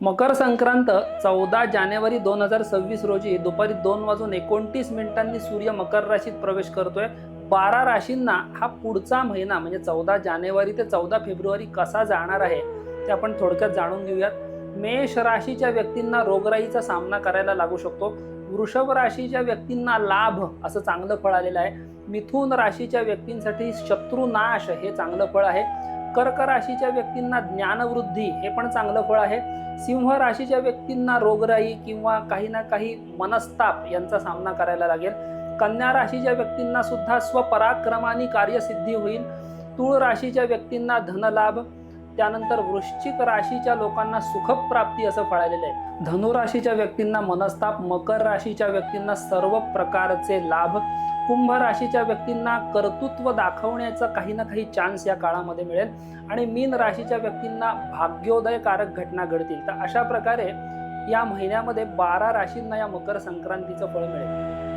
मकर संक्रांत चौदा जानेवारी दोन हजार सव्वीस रोजी दुपारी दोन वाजून एकोणतीस मिनिटांनी सूर्य मकर राशीत प्रवेश करतोय. बारा राशींना हा पुढचा महिना म्हणजे चौदा जानेवारी ते चौदा फेब्रुवारी कसा जाणार आहे ते आपण थोडक्यात जाणून घेऊयात. मेष राशीच्या व्यक्तींना रोगराईचा सामना करायला लागू शकतो. वृषभ राशीच्या व्यक्तींना लाभ असं चांगलं फळ आलेलं आहे. मिथुन राशीच्या व्यक्तींसाठी शत्रुनाश हे चांगलं फळ आहे. कर्क राशीच्या व्यक्तींना ज्ञानवृद्धी हे पण चांगलं फळ आहे. सिंह राशीच्या व्यक्तींना रोगराई किंवा काही ना काही मनस्ताप यांचा सामना करायला लागेल. कन्या राशीच्या व्यक्तींना सुद्धा स्वपराक्रमाने कार्यसिद्धी होईल. तूळ राशीच्या व्यक्तींना धनलाभ त्यानंतर वृश्चिक राशीच्या लोकांना सुखप्राप्ती असं फळालेलं आहे. धनुराशीच्या व्यक्तींना मनस्ताप मकर राशीच्या व्यक्तींना सर्व प्रकारचे लाभ कुंभ राशीच्या व्यक्तींना कर्तृत्व दाखवण्याचा काही ना काही चान्स या काळामध्ये मिळेल. आणि मीन राशीच्या व्यक्तींना भाग्योदयकारक घटना घडतील. तर अशा प्रकारे या महिन्यामध्ये बारा राशींना या मकर संक्रांतीचं फळ मिळेल.